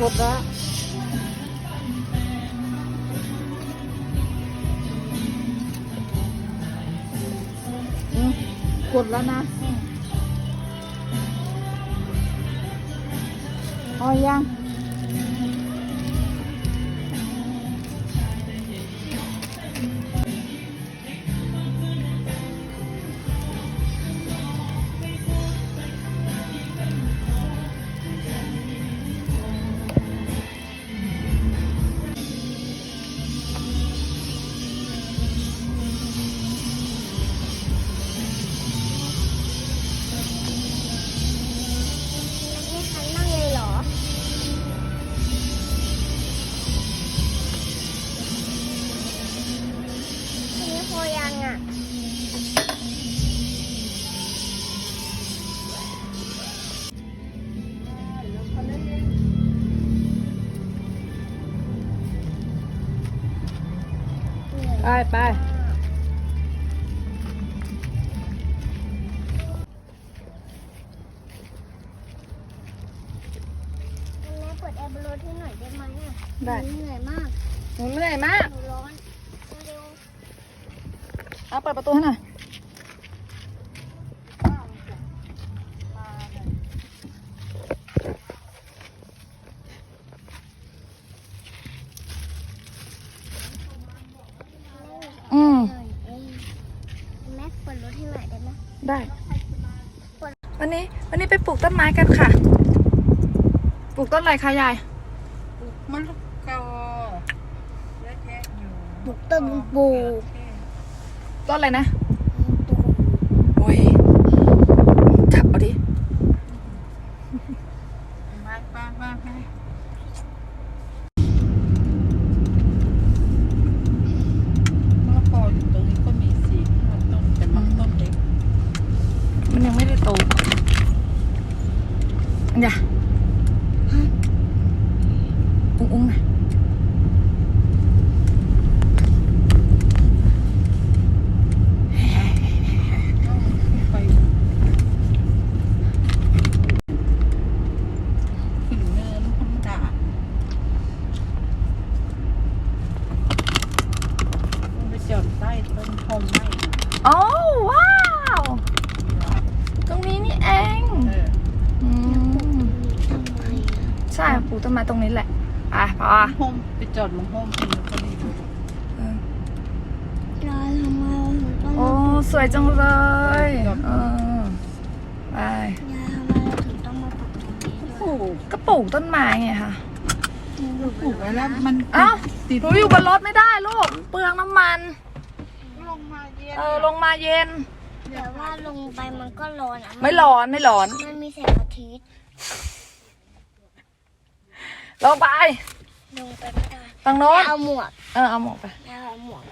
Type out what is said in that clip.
กดแล้วอืมกดแล้วนะพอยัง ไปไปแม่เปิดแอร์บลูที่หน่อยได้ไหมอะได้ หนูเหนื่อยมาก หนูไม่เหนื่อยมาก หนูร้อนเร็ว เอาเปิดประตูให้หน่อยอืมหน่อยเองแม่เปิดรถให้หน่อยได้ไหมได้ วันนี้ วันนี้ไปปลูกต้นไม้กันค่ะ ปลูกต้นอะไรคะยาย มะละกอเยอะแยะอยู่ บุกต้นปู ต้นอะไรนะโอ้ยจับเอาดิมาป้าป้าป้ามะละกออยู่ตรงนี้ก็มีสี่ห้าต้นแต่บางต้นเล็กมันยังไม่ได้โตอันอย่าอุ้งอุ้งหน่อย ไปขึ้นเนินธรรมดาต้องไปจอดใต้ต้นพร มไม้นะโอ้ว้าว ตรงนี้นี่เองเอออืมทำไมอะใช่ปลูกต้นไม้ตรงนี้แหละไปพอโฮมไปจอดลงโฮมเป็นก็ดีด้วยเออยายทำไมเราถึงต้องโอ้สวยจังเลยเออไปยายทำไมเราถึงต้องมาปลูกตรงนี้ด้วยปลูกก็ปลูกต้นไม้ไงคะ ปลูกไว้แล้วมันเอ้าติดหนูอยู่บนรถไม่ได้ลูกเปลืองน้ำมันล งมาเย็นเออลงมาเย็น แต่ว่าลงไปมันก็ร้อนอะไม่ร้อนไม่ร้อน มันมีแสงอาทิตย์ลงไปลงไปไม่ได้ทางโน้นเอาหมวกเออเอาหมวกไป เอาหมวก